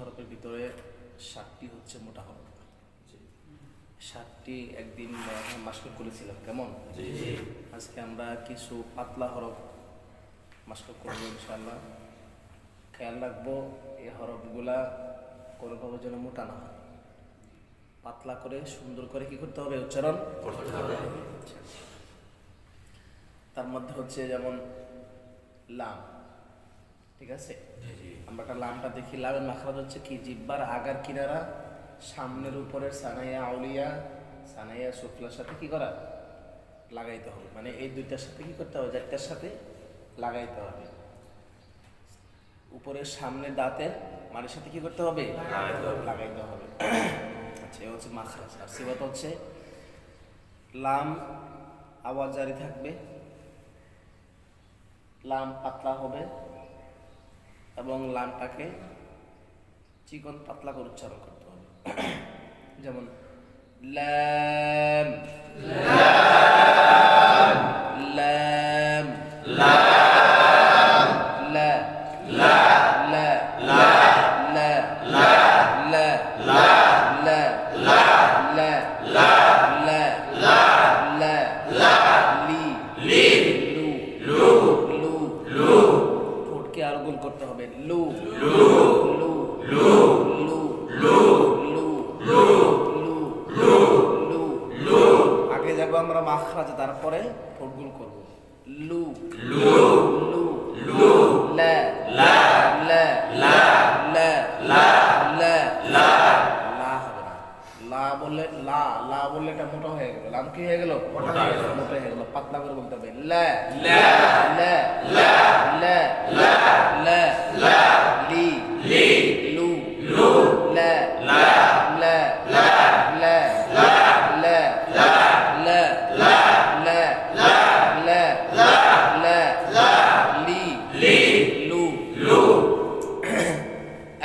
হরফের ভিতরে ষাটটি হচ্ছে মোটা হরফ ষাটটি একদিন মাস্কর করেছিলাম। কেমন? আজকে আমরা কিছু পাতলা হরফ মাস্কর করব ইনশাল্লাহ খেয়াল রাখব এই হরফগুলা কোনোভাবে যেন মোটা না হয়। পাতলা করে সুন্দর করে কি করতে হবে? উচ্চারণ আচ্ছা। তার মধ্যে হচ্ছে যেমন লাম। ঠিক আছে? আমরা একটা লামটা দেখি লামের মাখরাজ হচ্ছে কি? জিব্বার আগার কিনারা সামনের উপরের সানাইয়া আউলিয়া সানাইয়া শুক্লার সাথে কি করা? লাগাইতে হবে। মানে এই দুইটার সাথে কি করতে হবে? চারটার সাথে লাগাইতে হবে। উপরের সামনের দাঁতের মানের সাথে কি করতে হবে? লাগাইতে হবে। আচ্ছা এ হচ্ছে মাখরাজ। আর সিবাত হচ্ছে লাম আওয়াজ জারি থাকবে লাম পাতলা হবে এবং লামটাকে চিকন পাতলা করে উচ্চারণ করতে হবে। যেমন ল্যাম আমরা মাখরাজ তারপরে ঠোঁট গোল করব লু লু লু লু লা লা লা লা লা লা লা লা লা হবে না লা বললে লা লা বললে এটা মোটা হয়ে গেল লাম কি হয়ে গেল মোটা হয়ে গেল হয়ে পাতলা করে বলতে হবে লা লা লা লা লা লা লি লি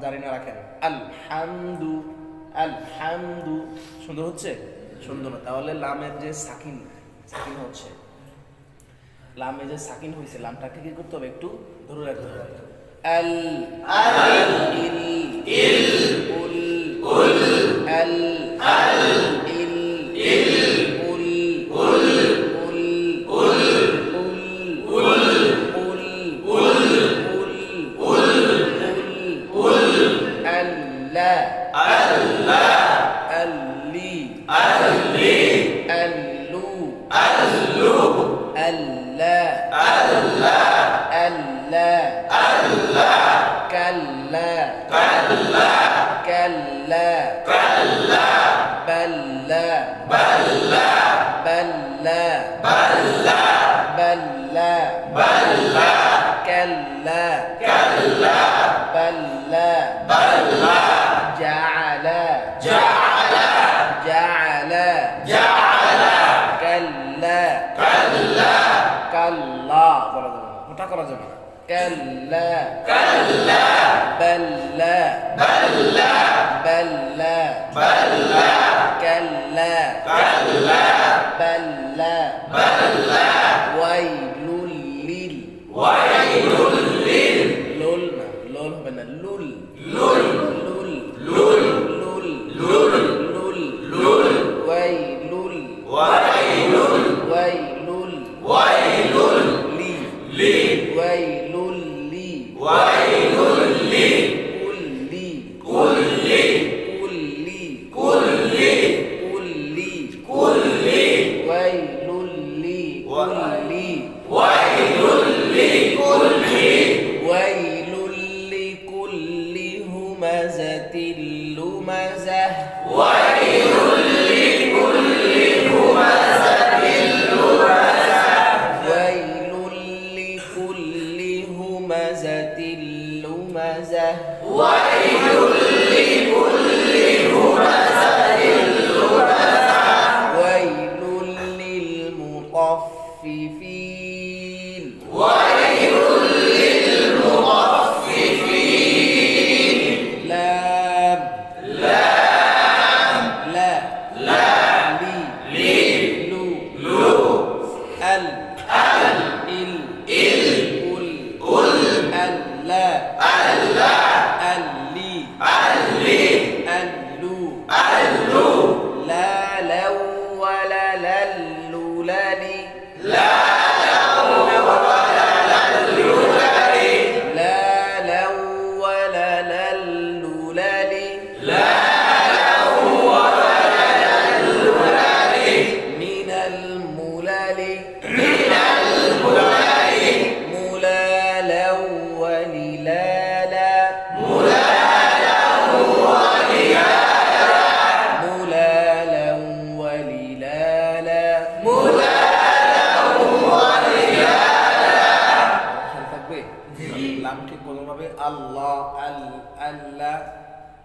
জারি না রাখেন। আলহামদু আলহামদু। সুন্দর হচ্ছে? সুন্দর। না তাহলে লামের যে সাকিন সাকিন হচ্ছে। লামে যে সাকিন হয়েছে লামটাকে কি করতে হবে একটু ধরে রাখতে হবে? আল আল, ইল ইল উল উল بلا. بلا. بلا. بلا. بلا. بلا. كلا. كلا. بلا. بلا. جعل جعل جعل جعل كلا. كلا. كلا. متكرر করা كلا. كلا. بلا. بلا. بلا. بلا. بل لا بل لا بل لا La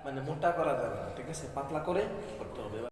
মানে মোটা করা যাবে না ঠিক আছে? পাতলা করে করতে হবে।